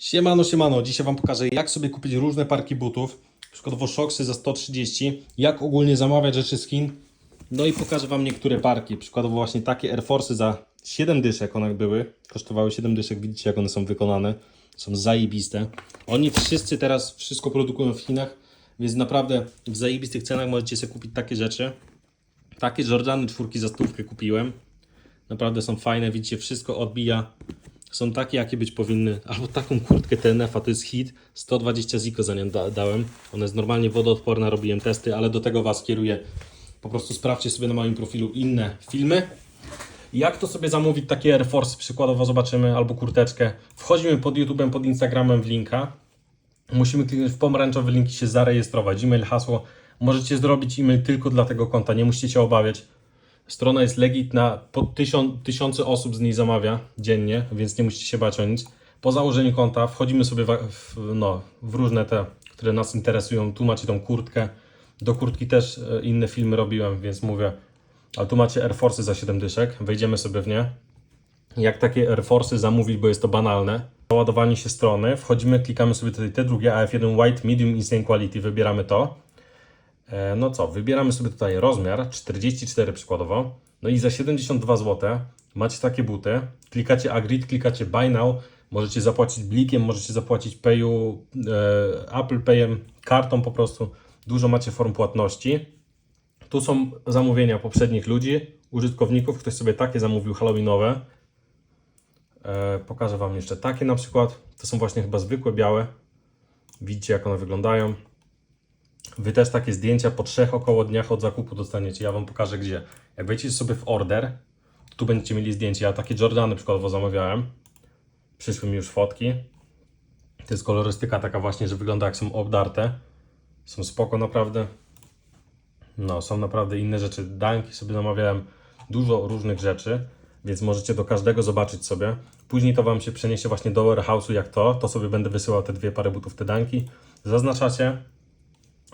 Siemano, siemano. Dzisiaj Wam pokażę, jak sobie kupić różne parki butów. Przykładowo Shoxy za 130. Jak ogólnie zamawiać rzeczy z Chin. No i pokażę Wam niektóre parki. Przykładowo właśnie takie Air Force'y za 7 dyszek one były. Kosztowały 7 dyszek. Widzicie, jak one są wykonane. Są zajebiste. Oni wszyscy teraz wszystko produkują w Chinach. Więc naprawdę w zajebistych cenach możecie sobie kupić takie rzeczy. Takie Jordany czwórki za stówkę kupiłem. Naprawdę są fajne, widzicie, wszystko odbija. Są takie, jakie być powinny. Albo taką kurtkę TNF-a, to jest hit. 120 ziko za nią da dałem. Ona jest normalnie wodoodporna, robiłem testy, ale do tego Was kieruję. Po prostu sprawdźcie sobie na moim profilu inne filmy. Jak to sobie zamówić takie Air Force, przykładowo zobaczymy, albo kurteczkę. Wchodzimy pod YouTube'em, pod Instagramem w linka. Musimy kliknąć w pomarańczowy link i się zarejestrować. E-mail, hasło. Możecie zrobić e-mail tylko dla tego konta, nie musicie się obawiać. Strona jest legitna, po tysiąc, tysiące osób z niej zamawia dziennie, więc nie musicie się bać o nic. Po założeniu konta wchodzimy sobie w, w, no, w różne te, które nas interesują. Tu macie tą kurtkę. Do kurtki też e, inne filmy robiłem, więc mówię. A tu macie Air Force'y za 7 dyszek. Wejdziemy sobie w nie. Jak takie Air Force'y zamówić, bo jest to banalne. Załadowanie się strony. Wchodzimy, klikamy sobie tutaj te drugie AF1 White Medium Insane Quality. Wybieramy to. E, No co, wybieramy sobie tutaj rozmiar 44 przykładowo. No i za 72 zł macie takie buty. Klikacie Agreed, klikacie Buy Now. Możecie zapłacić blikiem, możecie zapłacić Payu, e, Apple Payem, kartą po prostu. Dużo macie form płatności. Tu są zamówienia poprzednich ludzi, użytkowników. Ktoś sobie takie zamówił halloweenowe. E, pokażę Wam jeszcze takie na przykład. To są właśnie chyba zwykłe białe. Widzicie jak one wyglądają. Wy też takie zdjęcia po trzech około dniach od zakupu dostaniecie. Ja Wam pokażę gdzie. Jak wejdziecie sobie w order, to tu będziecie mieli zdjęcie. Ja takie Jordany przykładowo zamawiałem. Przyszły mi już fotki. To jest kolorystyka taka właśnie, że wygląda jak są obdarte. Są spoko naprawdę. No, są naprawdę inne rzeczy. Danki sobie zamawiałem. Dużo różnych rzeczy. Więc możecie do każdego zobaczyć sobie. Później to Wam się przeniesie właśnie do warehouse'u jak to. To sobie będę wysyłał te dwie pary butów, te danki. Zaznaczacie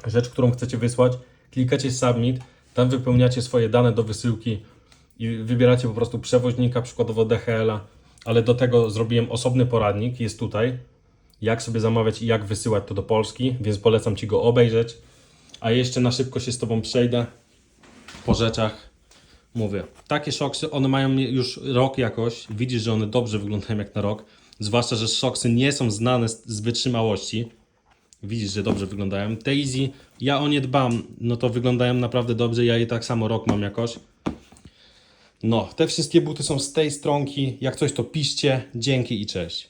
rzecz, którą chcecie wysłać, klikacie submit, tam wypełniacie swoje dane do wysyłki i wybieracie po prostu przewoźnika, przykładowo DHL-a, ale do tego zrobiłem osobny poradnik, jest tutaj, jak sobie zamawiać i jak wysyłać to do Polski, więc polecam Ci go obejrzeć. A jeszcze na szybko się z Tobą przejdę po rzeczach. Mówię, takie szoksy, one mają już rok jakoś, widzisz, że one dobrze wyglądają jak na rok, zwłaszcza, że szoksy nie są znane z, wytrzymałości. Widzisz, że dobrze wyglądają. Easy, ja o nie dbam, no to wyglądają naprawdę dobrze. Ja je tak samo rok mam jakoś. No, te wszystkie buty są z tej stronki. Jak coś to piszcie. Dzięki i cześć.